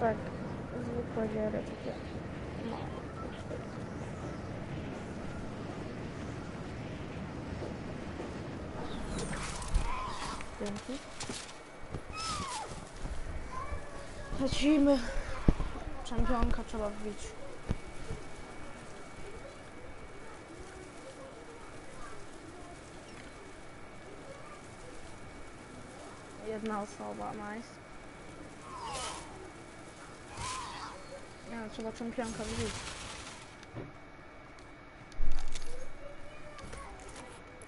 tak zwykłe giery takie. No. Dzięki. Lecimy. Czempionka trzeba wbić. Jedna osoba, nice. No, trzeba czempionka.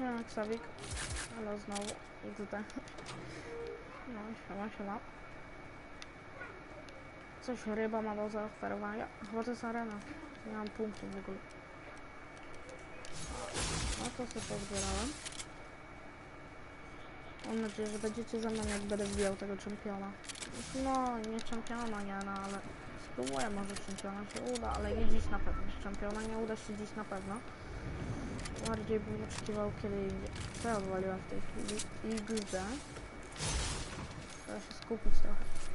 Nie, no, Ksawik. Ale znowu XD. No, siema, siema. Coś ryba ma do zaoferowania. Chyba to jest arena. Nie mam punktów w ogóle. No to sobie pozbierałem. Mam nadzieję, że będziecie ze mną jak będę wbijał tego czempiona. No, nie czempiona, nie, no ale spróbuję może czempiona się uda, ale nie dziś na pewno. Czempiona nie uda się dziś na pewno. Bardziej bym oczekiwał kiedy indziej. Co ja odwaliłem w tej chwili? XD. Trzeba się skupić trochę.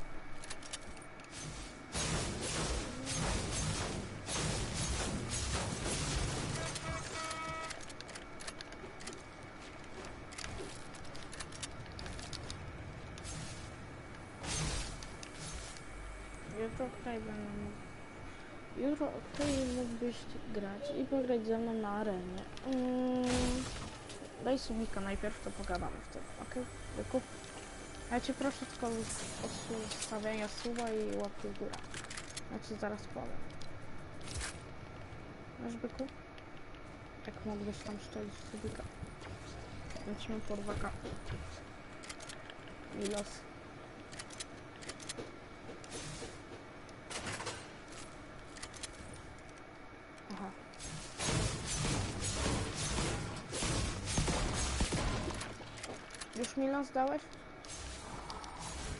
Jutro okej będę mógł. Jutro okej mógłbyś grać i pograć ze mną na arenie. Mm, daj subika najpierw, to pogadamy wtedy, okej? Byku? Ja cię proszę tylko o stawiania suba i łapki w górę. Ci zaraz powiem. Masz byku? Jak mógłbyś tam szczelić subika? Lecimy po 2K. I los. Już mi los dałeś?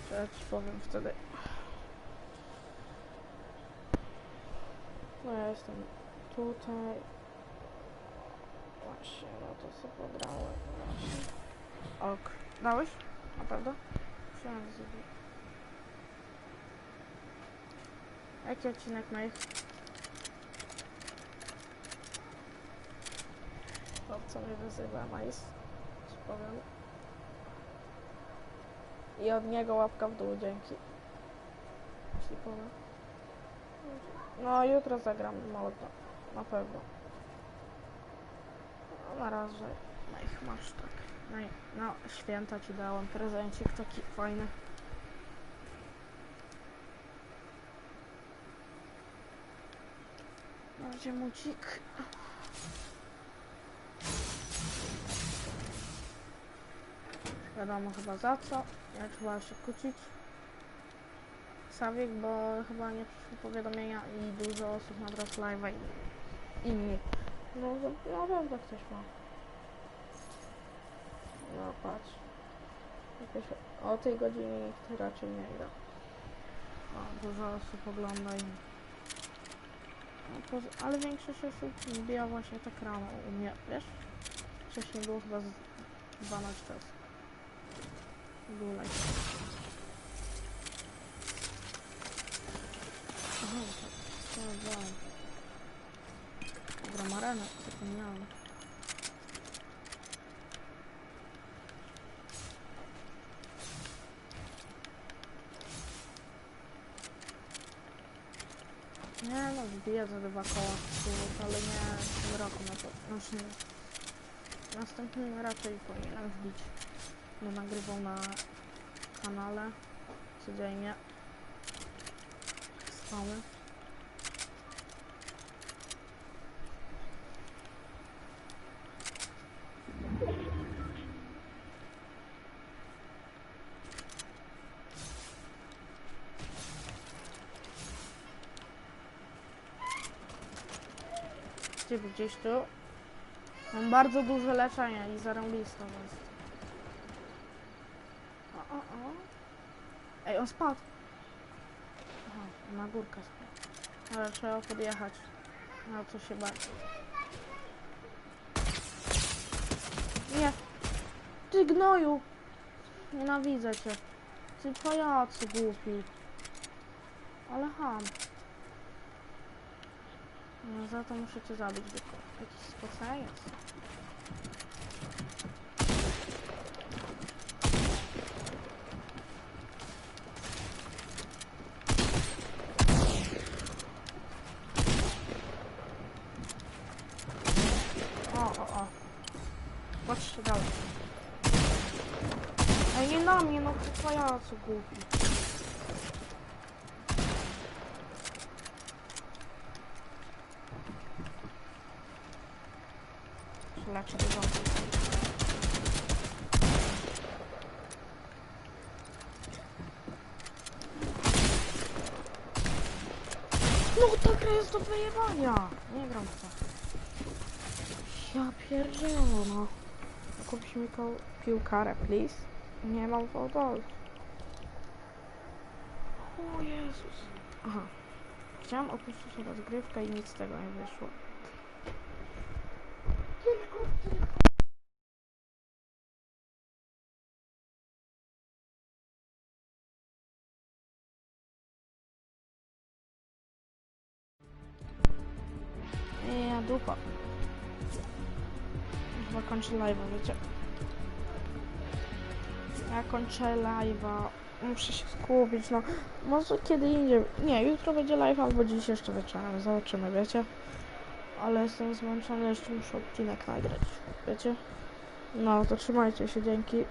To ja ci powiem wtedy. No ja jestem tutaj. Właśnie, no to sobie pobrałem. Właśnie. Ok. Dałeś? Naprawdę? Chciałem zrobić. Jaki odcinek ich? To co mnie wyzywa, Majs. Ci powiem. I od niego łapka w dół, dzięki. No, jutro zagram molotno. Na pewno. No, na razie. No ich masz tak. No, i- no, święta ci dałem. Prezencik taki fajny. No, gdzie mucik? Wiadomo chyba za co. Ja trzeba się kłócić. Sawik, bo chyba nie przyszły powiadomienia i dużo osób nabrać live'a i inni. No, za- na pewno ktoś ma. No patrz. O tej godzinie nikt raczej nie gra. Dużo osób ogląda i... No, ale większość osób wbija właśnie tak rano u mnie, wiesz? Wcześniej było chyba z 12 osób. Gulaj. Aha. Co ja brałem? Dobra, marenę, zapomniałem. Nie no, wbiję za dwa koła ale nie w tym roku na to. Znaczy. Następnym raczej powinienem wbić. Będę nagrywał na kanale codziennie. Gdzie gdzieś tu? Mam bardzo duże leczenie i zarąbiste jest. O, o. Ej, on spadł. Aha, na górkę spadł. Ale trzeba podjechać. Na co się bać. Nie. Ty gnoju. Nienawidzę cię. Ty pajacu głupi. Ale ham. No za to muszę cię zabić, byku. Jakiś spoceniec. O, o, o. Patrzcie dalej. Ej, nie na mnie, no to pajacu głupi. Leczę do ząbów. No ta gra jest do wyjebania. Nie gram w to. Ja pierdzielę, no. Ko- piłkarę, please. Nie mam wodol. O Jezus. Aha. Chciałam opuścić rozgrywkę i nic z tego nie wyszło. Nie, ja dupa. Chyba kończę live'a, wiecie? Ja kończę live'a. Muszę się skupić, no. Może kiedy indziej. Nie, jutro będzie live albo dziś jeszcze wieczorem. Zobaczymy, wiecie? Ale jestem zmęczony, jeszcze muszę odcinek nagrać. Wiecie? No, to trzymajcie się, dzięki.